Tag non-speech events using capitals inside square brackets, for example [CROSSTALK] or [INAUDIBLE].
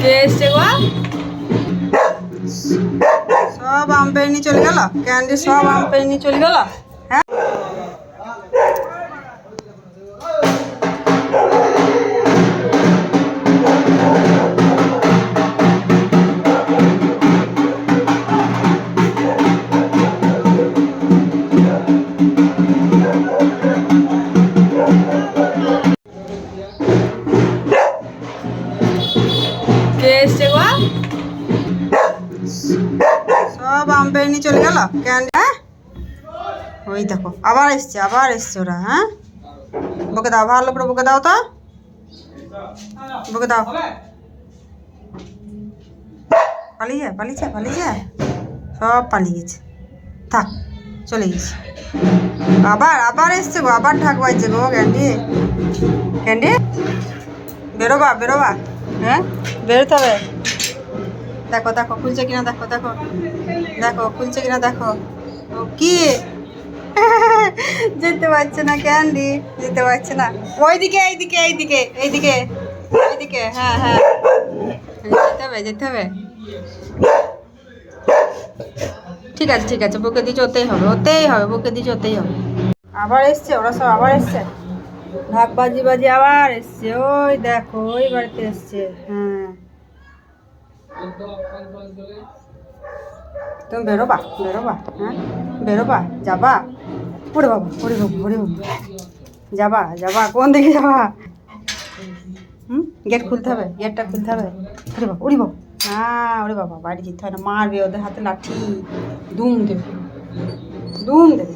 কে এসছে গো? সব আম পেড়ে নিয়ে চলে গেল? ক্যান্ডি সব আম চলে গেল? হ্যাঁ? সব আম নিয়ে চলে গেল? ক্যান্ডি হ্যাঁ? ওই দেখো, আবার এসছে আবার এসছে ওরা হ্যাঁ? বকে দাও ভালো করে বকে দাও তো। বকে দাও। পালিয়ে যায় পালিয়ে যায় পালিয়ে। যায় সব পালিয়ে গেছে। থাক, চলে গেছে। আবার আবার এসছে গো, আবার ঢাক বাজছে গো ক্যান্ডি ক্যান্ডি বেরোবা বেরোবা। হ্যাঁ? বেরোতে হবে। দেখো দেখো, খুলছে কিনা, দেখো দেখো। দেখো, খুলছে কিনা, দেখো। কি? [LAUGHS] যেতে পারছে না, ক্যান্ডি। যেতে পারছে না। ওইদিকে, এইদিকে এইদিকে এইদিকে এইদিকে হ্যাঁ হ্যাঁ। যেতে হবে যেতে হবে। ঠিক আছে ঠিক আছে, বুকে দিচ্ছে ওতেই হবে ওতেই হবে, বুকে দিচ্ছে ওতেই হবে। আবার এসছে, ওরা সব আবার এসছে। ঢাক বাজি বাজি আবার এসছে, ওই দেখো, ওই বাড়িতে এসছে হ্যাঁ। তুমি বেরোবা বেরোবা হ্যাঁ? বেরোবা, যাবা। ওরে বাবা ওরে বাবা ওরে বাবা। যাবা যাবা, কোন দিকে যাবা? হুম? গেট খুলতে হবে গেটটা খুলতে হবে। ওরে বাবা ওরে বাবা। হ্যাঁ ওরে বাবা, বাড়ি যেতে হয় না। মারবে ওদের হাতে লাঠি। দুম দেবে। দুম দেবে।